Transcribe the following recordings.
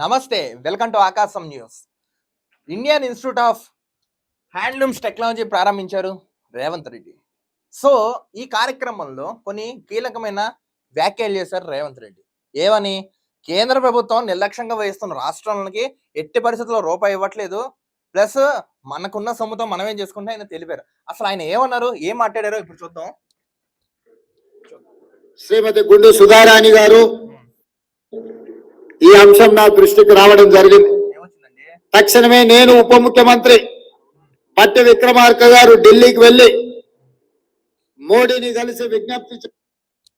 నమస్తే welcome to Aakasam news. Indian institute of handlooms technology ప్రారంభించారు Revanth Reddy. So ఈ కార్యక్రమంలో కొన్ని కీలకమైన వ్యాఖ్యలు చేశారు రేవంత్ రెడ్డి. ఏమని? కేంద్ర ప్రభుత్వం నిర్లక్ష్యంగా వహిస్తున్న రాష్ట్రాలకి ఎట్టి పరిస్థితుల్లో రూపాయి ఇవ్వట్లేదు. ప్లస్ మనకున్న సొమ్ముతో మనం ఏం చేసుకుంటే ఆయన తెలిపారు. అసలు ఆయన ఏమన్నారు? ఏం మాట్లాడారో ఇప్పుడు చూద్దాం. శ్రీమతి గుండు సుధారాణి గారు ఈ అంశం నా దృష్టికి రావడం జరిగింది. తక్షణమే నేను ఉప ముఖ్యమంత్రి పట్టి విక్రమార్క గారు ఢిల్లీకి వెళ్ళి మోడీని కలిసి విజ్ఞప్తి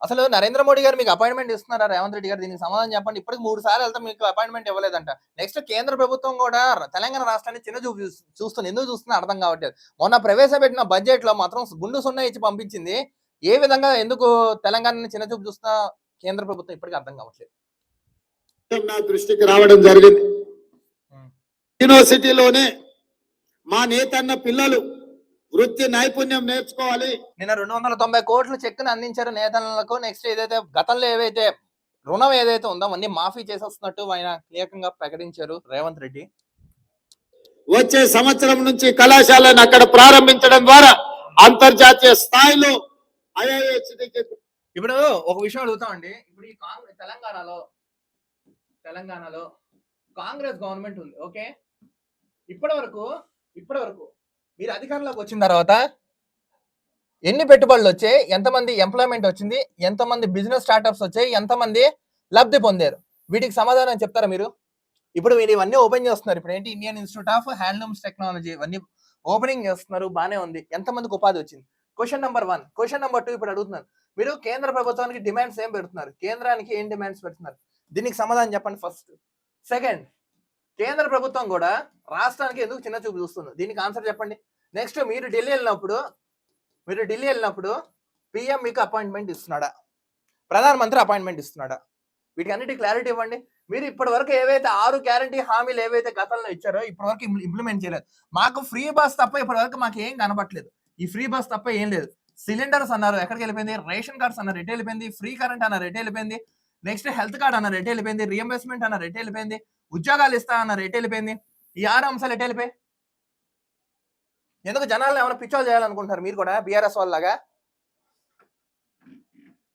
అసలు నరేంద్ర మోడీ గారు మీకు అపాయింట్మెంట్ ఇస్తున్నారా? రేవంత్ రెడ్డి గారు దీనికి సమాధానం చెప్పండి. ఇప్పటికి మూడు సార్లు వెళ్తే మీకు అపాయింట్మెంట్ ఇవ్వలేదంట. నెక్స్ట్ కేంద్ర ప్రభుత్వం కూడా తెలంగాణ రాష్ట్రాన్ని చిన్న చూపు చూస్- చూస్తుంది. ఎందుకు చూస్తుందో అర్థం కావట్లేదు. మొన్న ప్రవేశపెట్టిన బడ్జెట్లో మాత్రం గుండు సున్నా ఇచ్చి పంపించింది. ఏ విధంగా ఎందుకు తెలంగాణని చిన్న చూపు చూస్తున్న కేంద్ర ప్రభుత్వం ఇప్పటికీ అర్థం కావట్లేదు. నా దృష్టికి రావడం జరిగింది. యూనివర్సిటీలోనే మా నేతన్న పిల్లలు వృత్తి నైపుణ్యం నేర్చుకోవాలి. నిన్న రెండు వందల తొంభై కోట్లు చెక్కుని అందించారు నేతలకు. నెక్స్ట్ ఏదైతే గతంలో ఏవైతే రుణం ఏదైతే ఉందో అవన్నీ మాఫీ చేసేస్తున్నట్టు ఆయన కీలకంగా ప్రకటించారు రేవంత్ రెడ్డి. వచ్చే సంవత్సరం నుంచి కళాశాలను అక్కడ ప్రారంభించడం ద్వారా అంతర్జాతీయ స్థాయిలో ఐఐహెచ్డికి ఇప్పుడు ఒక విషయం అడుగుతామండి. ఇప్పుడు ఈ కాంగ్రెస్ తెలంగాణలో తెలంగాణలో కాంగ్రెస్ గవర్నమెంట్ ఉంది ఓకే? ఇప్పటి వరకు ఇప్పటి వరకు మీరు అధికారంలోకి వచ్చిన తర్వాత ఎన్ని పెట్టుబడులు వచ్చాయి ఎంతమంది ఎంప్లాయ్మెంట్ వచ్చింది ఎంతమంది బిజినెస్ స్టార్టప్స్ వచ్చాయి ఎంతమంది లబ్ధి పొందారు? వీటికి సమాధానం చెప్తారా మీరు? ఇప్పుడు మీరు ఇవన్నీ ఓపెన్ చేస్తున్నారు. ఇప్పుడు ఏంటి? Indian institute of handlooms technology ఇవన్నీ ఓపెనింగ్ చేస్తున్నారు బాగానే ఉంది. ఎంతమందికి ఉపాధి వచ్చింది? Question number one question number two ఇప్పుడు అడుగుతున్నాను. మీరు కేంద్ర ప్రభుత్వానికి డిమాండ్స్ ఏం పెడుతున్నారు? కేంద్రానికి ఏం డిమాండ్స్ పెడుతున్నారు? దీనికి సమాధానం చెప్పండి ఫస్ట్ సెకండ్ కేంద్ర ప్రభుత్వం కూడా రాష్ట్రానికి ఎందుకు చిన్న చూపు చూస్తుంది? దీనికి ఆన్సర్ చెప్పండి. నెక్స్ట్ మీరు ఢిల్లీ వెళ్ళినప్పుడు మీరు ఢిల్లీ వెళ్ళినప్పుడు పిఎం మీకు అపాయింట్మెంట్ ఇస్తున్నాడా? ప్రధానమంత్రి అపాయింట్మెంట్ ఇస్తున్నాడా? వీటికి అన్నిటి క్లారిటీ ఇవ్వండి. మీరు ఇప్పటి వరకు ఏవైతే ఆరు గ్యారంటీ హామీలు ఏవైతే గతంలో ఇచ్చారో ఇప్పటి వరకు ఇంప్లిమెంట్ చేయలేదు. మాకు ఫ్రీ బస్ తప్ప ఇప్పటి వరకు మాకు ఏం కనబట్లేదు ఈ ఫ్రీ బస్ తప్ప ఏం లేదు. సిలిండర్స్ అన్నారు ఎక్కడికి వెళ్ళిపోయింది? రేషన్ కార్డ్స్ అన్నారు ఎటు వెళ్ళిపోయింది? ఫ్రీ కరెంట్ అన్నారు ఎటు వెళ్ళిపోయింది? నెక్స్ట్ హెల్త్ కార్డ్ అన్న రేట్ వెళ్ళిపోయింది రియంబర్స్మెంట్ అన్న రేట్ వెళ్ళిపోయింది ఉద్యోగాలు ఇస్తా అన్న రేట్ వెళ్ళిపోయింది. ఈ ఆరు అంశాలు ఎటు వెళ్ళిపోయి ఎందుకు జనాలను ఏమైనా పిచ్చోలు చేయాలనుకుంటున్నారు మీరు కూడా బీఆర్ఎస్ వాళ్ళగా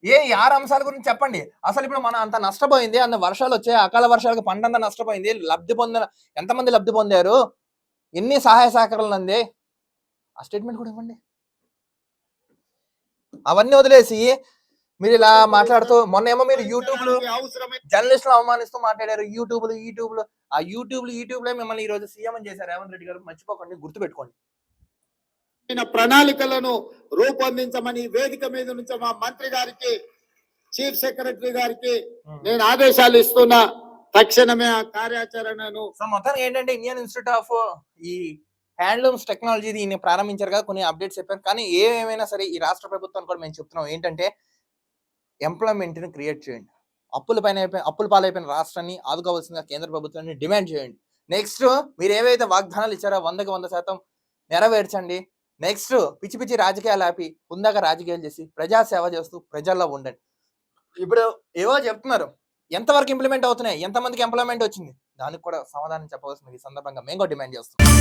ఏ ఈ ఆరు అంశాల గురించి చెప్పండి. అసలు ఇప్పుడు మనం అంత నష్టపోయింది అంత వర్షాలు వచ్చాయి అకాల వర్షాలకు పంట అంత నష్టపోయింది లబ్ధి పొందిన ఎంతమంది లబ్ధి పొందారు? ఎన్ని సహాయ సహకారాలు అంది? ఆ స్టేట్మెంట్ కూడా ఇవ్వండి. అవన్నీ వదిలేసి మీరు ఇలా మాట్లాడుతూ మొన్న ఏమో మీరు యూట్యూబ్లో జర్నలిస్టులు అవమానిస్తూ మాట్లాడారు యూట్యూబ్ యూట్యూబ్లో. ఆ యూట్యూబ్ యూట్యూబ్లో మిమ్మల్ని ఈ రోజు సీఎం అని చేశారు రేవంత్ రెడ్డి గారు మర్చిపోకండి గుర్తుపెట్టుకోండి. ప్రణాళికలను రూపొందించమని వేదిక మీద నుంచి మా మంత్రి గారికి చీఫ్ సెక్రటరీ గారికి నేను ఆదేశాలు ఇస్తున్నా. తక్షణమే ఆ కార్యాచరణను మొత్తానికి ఏంటంటే ఇండియన్ ఇన్స్టిట్యూట్ ఆఫ్ ఈ హ్యాండ్లూమ్స్ టెక్నాలజీ దీన్ని ప్రారంభించారు కదా కొన్ని అప్డేట్స్ చెప్పారు. కానీ ఏమైనా సరే ఈ రాష్ట్ర ప్రభుత్వాన్ని కూడా మేము చెప్తున్నాం. ఏంటంటే ఎంప్లాయ్మెంట్ని క్రియేట్ చేయండి. అప్పుల పైన అయిపోయి- అప్పుల పాలైపోయిన రాష్ట్రాన్ని ఆదుకోవాల్సిందిగా కేంద్ర ప్రభుత్వాన్ని డిమాండ్ చేయండి. నెక్స్ట్ మీరు ఏవైతే వాగ్దానాలు ఇచ్చారో వందకి వంద శాతం నెరవేర్చండి. నెక్స్ట్ పిచ్చి పిచ్చి రాజకీయాలు ఆపి హుందాగా రాజకీయాలు చేసి ప్రజా సేవ చేస్తూ ప్రజల్లో ఉండండి. ఇప్పుడు ఏవో చెప్తున్నారు ఎంతవరకు ఇంప్లిమెంట్ అవుతున్నాయి ఎంతమందికి ఎంప్లాయ్మెంట్ వచ్చింది? దానికి కూడా సమాధానం చెప్పవలసింది ఈ సందర్భంగా మేము కూడా డిమాండ్ చేస్తున్నాం.